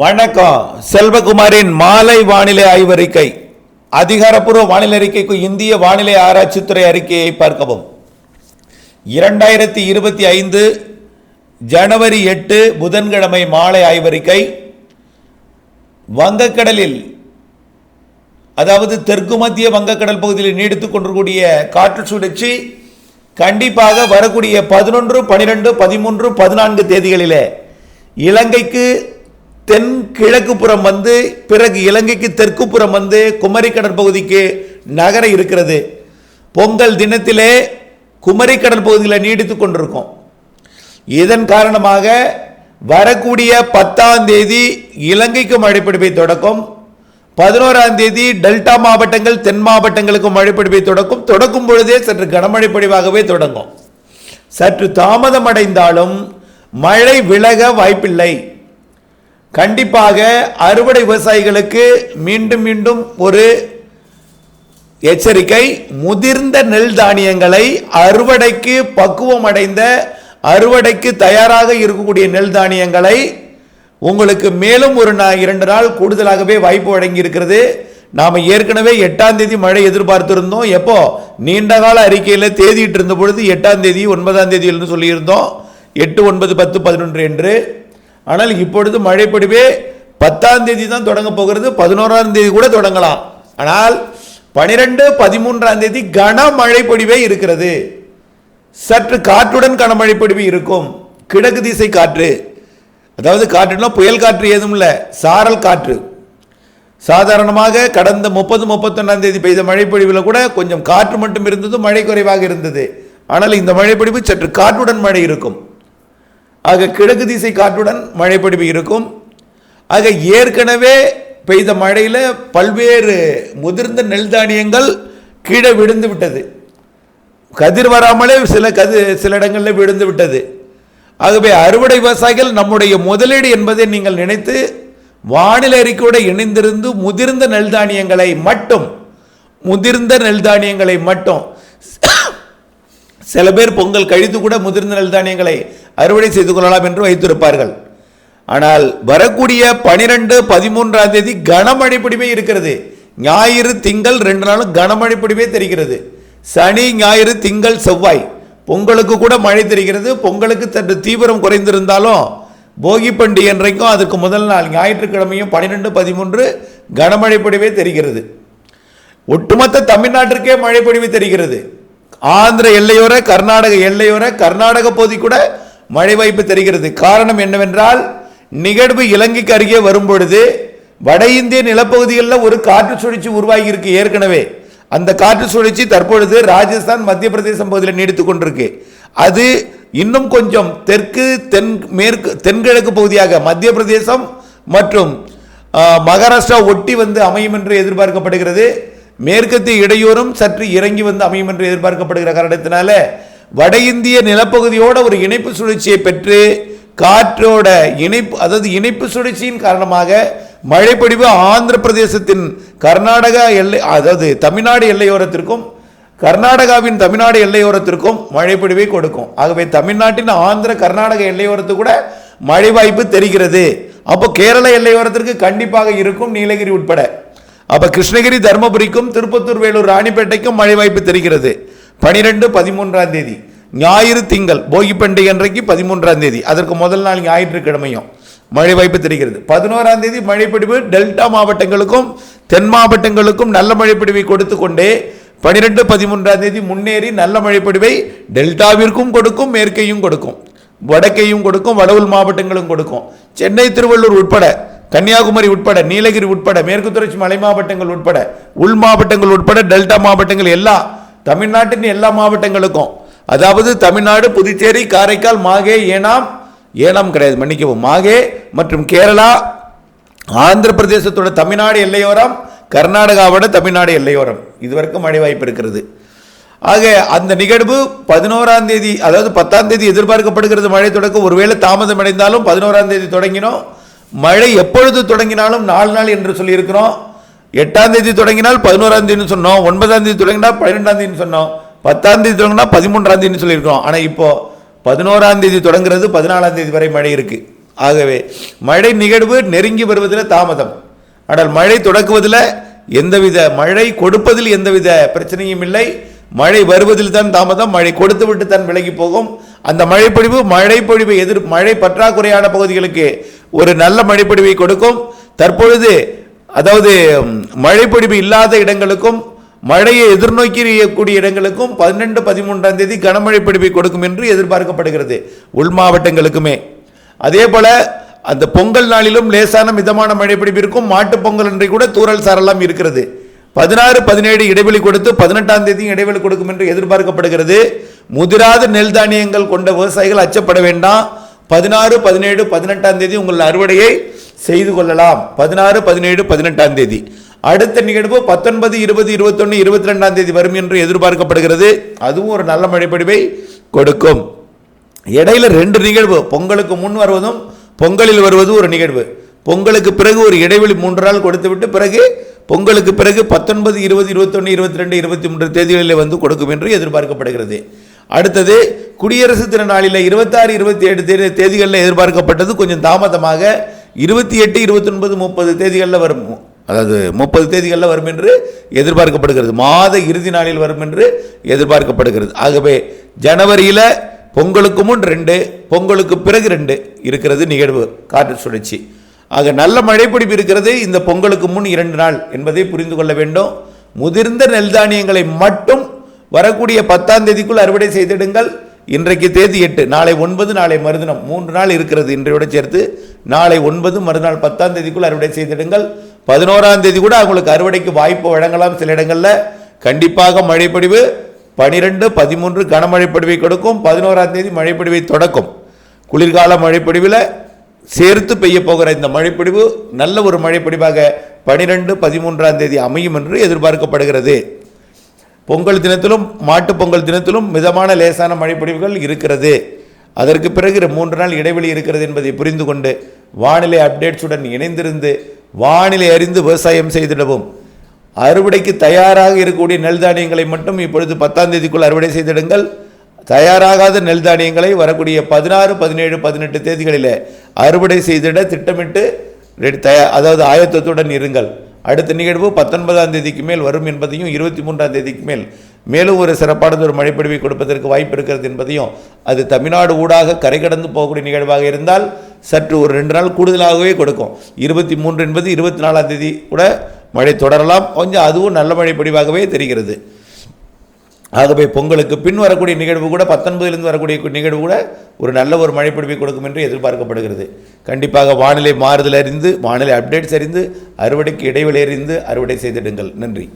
வணக்கம். செல்வகுமாரின் மாலை வானிலை ஆய்வறிக்கை. அதிகாரப்பூர்வ வானிலை அறிக்கைக்கு இந்திய வானிலை ஆராய்ச்சித்துறை அறிக்கையை பார்க்கவும். இரண்டாயிரத்தி இருபத்தி ஐந்து ஜனவரி எட்டு புதன்கிழமை மாலை ஆய்வறிக்கை. வங்கக்கடலில் அதாவது தெற்கு மத்திய வங்கக்கடல் பகுதியில் நீடித்துக் கொண்டிருக்கூடிய காற்று சுழற்சி கண்டிப்பாக வரக்கூடிய பதினொன்று பனிரெண்டு பதிமூன்று பதினான்கு தேதிகளிலே இலங்கைக்கு தென் கிழக்கு புறம் வந்து பிறகு இலங்கைக்கு தெற்கு புறம் வந்து குமரி கடற்பகுதிக்கு நகர இருக்கிறது. பொங்கல் தினத்திலே குமரி கடற்பகுதியில் நீடித்து கொண்டிருக்கும். இதன் காரணமாக வரக்கூடிய பத்தாம் தேதி இலங்கைக்கு மழைப்பிடிப்பை தொடக்கம். பதினோராம் தேதி டெல்டா மாவட்டங்கள் தென் மாவட்டங்களுக்கு மழைப்பிடிப்பை தொடக்கும். தொடக்கும் பொழுதே சற்று கனமழை பொழிவாகவே தொடங்கும். சற்று தாமதம் அடைந்தாலும் மழை விலக வாய்ப்பில்லை. கண்டிப்பாக அறுவடை விவசாயிகளுக்கு மீண்டும் மீண்டும் ஒரு எச்சரிக்கை. முதிர்ந்த நெல் தானியங்களை அறுவடைக்கு பக்குவம் அடைந்த அறுவடைக்கு தயாராக இருக்கக்கூடிய நெல் தானியங்களை உங்களுக்கு மேலும் ஒரு நா- இரண்டு நாள் கூடுதலாகவே வாய்ப்பு வழங்கி இருக்கிறது நாம் ஏற்கனவே எட்டாம் தேதி மழை எதிர்பார்த்திருந்தோம். எப்போ? நீண்ட கால அறிக்கையில் தேதிட்டு இருந்த பொழுது எட்டாம் தேதி ஒன்பதாம் தேதி சொல்லியிருந்தோம். எட்டு ஒன்பது பத்து பதினொன்று என்று. ஆனால் இப்பொழுது மழைப்படிவே பத்தாம் தேதி தான் தொடங்க போகிறது பதினோராம் தேதி கூட தொடங்கலாம். ஆனால் பனிரெண்டு பதிமூன்றாம் தேதி கனமழை இருக்கிறது. சற்று காற்றுடன் கனமழை இருக்கும். கிழக்கு திசை காற்று. அதாவது காற்றுனா புயல் காற்று ஏதும் இல்லை சாரல் காற்று. சாதாரணமாக கடந்த முப்பது முப்பத்தொன்னாம் தேதி பெய்த மழைப்பொழிவில் கூட கொஞ்சம் காற்று மட்டும் இருந்தது மழை குறைவாக இருந்தது. ஆனால் இந்த மழைப்பொழிவு சற்று காற்றுடன் மழை இருக்கும். ஆக கிழக்கு திசை காற்றுடன் மழைப்பொழிவு இருக்கும். ஆக ஏற்கனவே பெய்த மழையில் பல்வேறு முதிர்ந்த நெல் தானியங்கள் கீழே விழுந்து விட்டது. கதிர் வராமலே சில கது சில இடங்களில் விழுந்து விட்டது. ஆகவே அறுவடை விவசாயிகள் நம்முடைய முதலீடு என்பதை நீங்கள் நினைத்து வானிலை அறிக்கையோடு இணைந்திருந்து முதிர்ந்த நெல் தானியங்களை மட்டும் முதிர்ந்த நெல் தானியங்களை மட்டும் சில பேர் பொங்கல் கழித்து கூட முதிர்ந்த நெல் தானியங்களை அறுவடை செய்து கொள்ளலாம் என்று வைத்திருப்பார்கள். ஆனால் வரக்கூடிய பனிரெண்டு பதிமூன்றாம் தேதி கனமழை பிடிவே இருக்கிறது. ஞாயிறு திங்கள் ரெண்டு நாளும் கனமழை பிடிவே தெரிகிறது. சனி ஞாயிறு திங்கள் செவ்வாய். பொங்கலுக்கு கூட மழை தெரிகிறது. பொங்கலுக்கு சற்று தீவிரம் குறைந்திருந்தாலும் போகி பண்டிகை என்றைக்கும் அதுக்கு முதல் நாள் ஞாயிற்றுக்கிழமையும் பன்னிரெண்டு பதிமூன்று கனமழை பொழிவே தெரிகிறது. ஒட்டுமொத்த தமிழ்நாட்டிற்கே மழை பொழிவு தெரிகிறது. ஆந்திர எல்லையோர கர்நாடக எல்லையோர கர்நாடக பகுதி கூட மழை வாய்ப்பு தெரிகிறது. காரணம் என்னவென்றால் நிகழ்வு இலங்கைக்கு அருகே வரும்பொழுது வட இந்திய நிலப்பகுதிகளில் ஒரு காற்று சுழற்சி உருவாகி இருக்கு ஏற்கனவே. அந்த காற்று சுழற்சி தற்பொழுது ராஜஸ்தான் மத்திய பிரதேசம் பகுதியில் நீடித்துக் கொண்டிருக்கு. அது இன்னும் கொஞ்சம் தெற்கு தென் மேற்கு தென்கிழக்கு பகுதியாக மத்திய பிரதேசம் மற்றும் மகாராஷ்டிரா ஒட்டி வந்து அமையும் என்று எதிர்பார்க்கப்படுகிறது. மேற்கத்திய இடையூறும் சற்று இறங்கி வந்து அமையும் என்று எதிர்பார்க்கப்படுகிற காரணத்தினால வட இந்திய நிலப்பகுதியோட ஒரு இணைப்பு சுழற்சியை பெற்று காற்றோட இணைப்பு அதாவது இணைப்பு சுழற்சியின் காரணமாக மழைப்பொழிவு ஆந்திர பிரதேசத்தின் கர்நாடகா எல்லை அதாவது தமிழ்நாடு எல்லையோரத்திற்கும் கர்நாடகாவின் தமிழ்நாடு எல்லையோரத்திற்கும் மழைப்பொழிவை கொடுக்கும். ஆகவே தமிழ்நாட்டின் ஆந்திர கர்நாடக எல்லையோரத்து கூட மழை வாய்ப்பு தெரிகிறது. அப்போ கேரள எல்லையோரத்திற்கு கண்டிப்பாக இருக்கும் நீலகிரி உட்பட. அப்போ கிருஷ்ணகிரி தருமபுரிக்கும் திருப்பத்தூர் வேலூர் ராணிப்பேட்டைக்கும் மழை வாய்ப்பு தெரிகிறது. பனிரெண்டு பதிமூன்றாம் தேதி. ஞாயிறு திங்கள் போகி பண்டிகை அன்றைக்கு பதிமூன்றாம் தேதி. அதற்கு முதல் நாள் ஞாயிற்றுக்கிழமையும் மழை வாய்ப்பு தெரிகிறது. பதினோராம் தேதி மழைப்பிடிவு டெல்டா மாவட்டங்களுக்கும் தென் மாவட்டங்களுக்கும் நல்ல மழைப்பிடிவை கொடுத்து கொண்டே பனிரெண்டு பதிமூன்றாம் தேதி முன்னேறி நல்ல மழைப்பிடிவை டெல்டாவிற்கும் கொடுக்கும் மேற்கையும் கொடுக்கும். வடக்கையும் கொடுக்கும் வடவுள் மாவட்டங்களும் கொடுக்கும். சென்னை திருவள்ளூர் உட்பட கன்னியாகுமரி உட்பட நீலகிரி உட்பட மேற்கு தொடர்ச்சி மலை மாவட்டங்கள் உட்பட உள் மாவட்டங்கள் உட்பட டெல்டா மாவட்டங்கள் எல்லா தமிழ்நாட்டின் எல்லா மாவட்டங்களுக்கும். அதாவது தமிழ்நாடு புதுச்சேரி காரைக்கால் மாகே ஏனாம் ஏனாம் கிடையாது மன்னிக்கவும். மாகே மற்றும் கேரளா ஆந்திர பிரதேசத்தோட தமிழ்நாடு எல்லையோரம் கர்நாடகாவோட தமிழ்நாடு எல்லையோரம். இதுவரைக்கும் மழை வாய்ப்பு இருக்கிறது. ஆக அந்த நிகழ்வு பதினோராம் தேதி அதாவது பத்தாம் தேதி எதிர்பார்க்கப்படுகிறது. மழை தொடக்கம் ஒருவேளை தாமதம் அடைந்தாலும் பதினோராம் தேதி தொடங்கினோம். மழை எப்பொழுது தொடங்கினாலும் நாலு நாள் என்று சொல்லியிருக்கிறோம். எட்டாம் தேதி தொடங்கினால் பதினோராம் தேதி சொன்னோம் ஒன்பதாம் தேதி தொடங்கினால் பன்னிரெண்டாம் தேதி சொன்னோம் பத்தாம் தேதி தொடங்கினா பதிமூன்றாம் தேதி சொல்லியிருக்கோம் ஆனால் இப்போ பதினோராம் தேதி தொடங்குறது பதினாலாம் தேதி வரை மழை இருக்கு. ஆகவே மழை நிகழ்வு நெருங்கி வருவதில் தாமதம். ஆனால் மழை தொடக்குவதில் எந்தவித மழை கொடுப்பதில் எந்தவித பிரச்சனையும் இல்லை. மழை வருவதில் தான் தாமதம். மழை கொடுத்து விட்டு தான் விலகி போகும். அந்த மழைப்பொழிவு மழைப்பொழிவை எதிர் மழை பற்றாக்குறையான பகுதிகளுக்கு ஒரு நல்ல மழைப்பொழிவை கொடுக்கும். தற்பொழுது அதாவது ம், மழைப்பொழிவு இல்லாத இடங்களுக்கும் மழையை எதிர்நோக்கிய இடங்களுக்கும் பன்னெண்டு பதிமூன்றாம் தேதி கனமழை பிடிப்பை கொடுக்கும் என்று எதிர்பார்க்கப்படுகிறது உள் மாவட்டங்களுக்குமே. அதே போல அந்த பொங்கல் நாளிலும் லேசான மிதமான மழை பிடிப்பிற்கும் மாட்டு மாட்டுப் பொங்கல் அன்றை கூட தூறல் சாரலாம் இருக்கிறது. பதினாறு பதினேழு இடைவெளி கொடுத்து பதினெட்டாம் தேதியும் இடைவெளி கொடுக்கும் என்று எதிர்பார்க்கப்படுகிறது. முதிராத நெல் தானியங்கள் கொண்ட விவசாயிகள் அச்சப்பட வேண்டாம். பதினாறு பதினேழு பதினெட்டாம் தேதி உங்கள் அறுவடையை செய்து கொள்ளலாம். பதினாறு பதினேழு பதினெட்டாம் தேதி. அடுத்த நிகழ்வு பத்தொன்பது இருபது இருபத்தொன்று இருபத்தி ரெண்டாம் தேதி வரும் என்று எதிர்பார்க்கப்படுகிறது. அதுவும் ஒரு நல்ல மழைப்படிவை கொடுக்கும். இடையில ரெண்டு நிகழ்வு பொங்கலுக்கு முன் வருவதும் பொங்கலில் வருவது ஒரு நிகழ்வு. பொங்கலுக்கு பிறகு ஒரு இடைவெளி மூன்று நாள் கொடுத்துவிட்டு பிறகு பொங்கலுக்கு பிறகு பத்தொன்பது இருபது இருபத்தொன்று இருபத்தி ரெண்டு இருபத்தி மூன்று தேதிகளில் வந்து கொடுக்கும் என்று எதிர்பார்க்கப்படுகிறது. அடுத்தது குடியரசு தின நாளில் இருபத்தாறு இருபத்தி ஏழு தேதி தேதிகளில் எதிர்பார்க்கப்பட்டது கொஞ்சம் தாமதமாக இருபத்தி எட்டு இருபத்தொன்பது முப்பது தேதிகளில் வரும். அதாவது முப்பது தேதிகளில் வரும் என்று எதிர்பார்க்கப்படுகிறது. மாத இறுதி நாளில் வரும் என்று எதிர்பார்க்கப்படுகிறது. ஆகவே ஜனவரியில் பொங்கலுக்கு முன் ரெண்டு பொங்கலுக்கு பிறகு ரெண்டு இருக்கிறது நிகழ்வு காற்று சுழற்சி. ஆக நல்ல மழைப்பிடிப்பு இருக்கிறது. இந்த பொங்கலுக்கு முன் இரண்டு நாள் என்பதை புரிந்து கொள்ள வேண்டும். முதிர்ந்த நெல் தானியங்களை மட்டும் வரக்கூடிய பத்தாம் தேதிக்குள் அறுவடை செய்திடுங்கள். இன்றைக்கு தேதி எட்டு நாளை ஒன்பது நாளை மறுதினம். மூன்று நாள் இருக்கிறது இன்றையோட சேர்த்து. நாளை ஒன்பது மறுநாள் பத்தாம் தேதிக்குள் அறுவடை செய்திடுங்கள். பதினோராம் தேதி கூட அவங்களுக்கு அறுவடைக்கு வாய்ப்பு வழங்கலாம் சில இடங்களில். கண்டிப்பாக மழைப்பொழிவு பனிரெண்டு பதிமூன்று கனமழை பொழிவை கொடுக்கும். பதினோராம் தேதி மழைப்பொழிவை தொடக்கும். குளிர்கால மழைப்பொழிவில் சேர்த்து பெய்ய போகிற இந்த மழைப்பொழிவு நல்ல ஒரு மழைப்பொழிவாக பனிரெண்டு பதிமூன்றாம் தேதி அமையும் என்று எதிர்பார்க்கப்படுகிறது. பொங்கல் தினத்திலும் மாட்டுப் பொங்கல் தினத்திலும் மிதமான லேசான மழைப்பொழிவுகள் இருக்கிறது. அதற்கு பிறகு மூன்று நாள் இடைவெளி இருக்கிறது என்பதை புரிந்து கொண்டு வானிலை அப்டேட்ஸுடன் இணைந்திருந்து வானிலை அறிந்து விவசாயம் செய்திடவும். அறுவடைக்கு தயாராக இருக்கக்கூடிய நெல் தானியங்களை மட்டும் இப்பொழுது பத்தாம் தேதிக்குள் அறுவடை செய்திடுங்கள். தயாராகாத நெல் தானியங்களை வரக்கூடிய பதினாறு பதினேழு பதினெட்டு தேதிகளில் அறுவடை செய்திட திட்டமிட்டு ரெடி- தயா- அதாவது ஆயத்தத்துடன் இருங்கள். அடுத்த நிகழ்வு பத்தொன்பதாம் தேதிக்கு மேல் வரும் என்பதையும் இருபத்தி மூன்றாம் தேதிக்கு மேல் மேலும் ஒரு சிறப்பானது ஒரு மழைப்பொழிவை கொடுப்பதற்கு வாய்ப்பு இருக்கிறது என்பதையும் அது தமிழ்நாடு ஊடாக கரை கடந்து போகக்கூடிய நிகழ்வாக இருந்தால் சற்று ஒரு ரெண்டு நாள் கூடுதலாகவே கொடுக்கும். இருபத்தி மூன்று என்பது இருபத்தி நாலாம் தேதி கூட மழை தொடரலாம். கொஞ்சம் அதுவும் நல்ல மழை பொழிவாகவே தெரிகிறது. ஆகவே பொங்கலுக்கு பின் வரக்கூடிய நிகழ்வு கூட பத்தொன்பதிலிருந்து வரக்கூடிய நிகழ்வு கூட ஒரு நல்ல ஒரு மழைப்பிடிப்பை கொடுக்கும் என்று எதிர்பார்க்கப்படுகிறது. கண்டிப்பாக வானிலை மாறுதல் அறிந்து வானிலை அப்டேட்ஸ் அறிந்து அறுவடைக்கு இடைவெளி அறிந்து அறுவடை செய்திடுங்கள். நன்றி.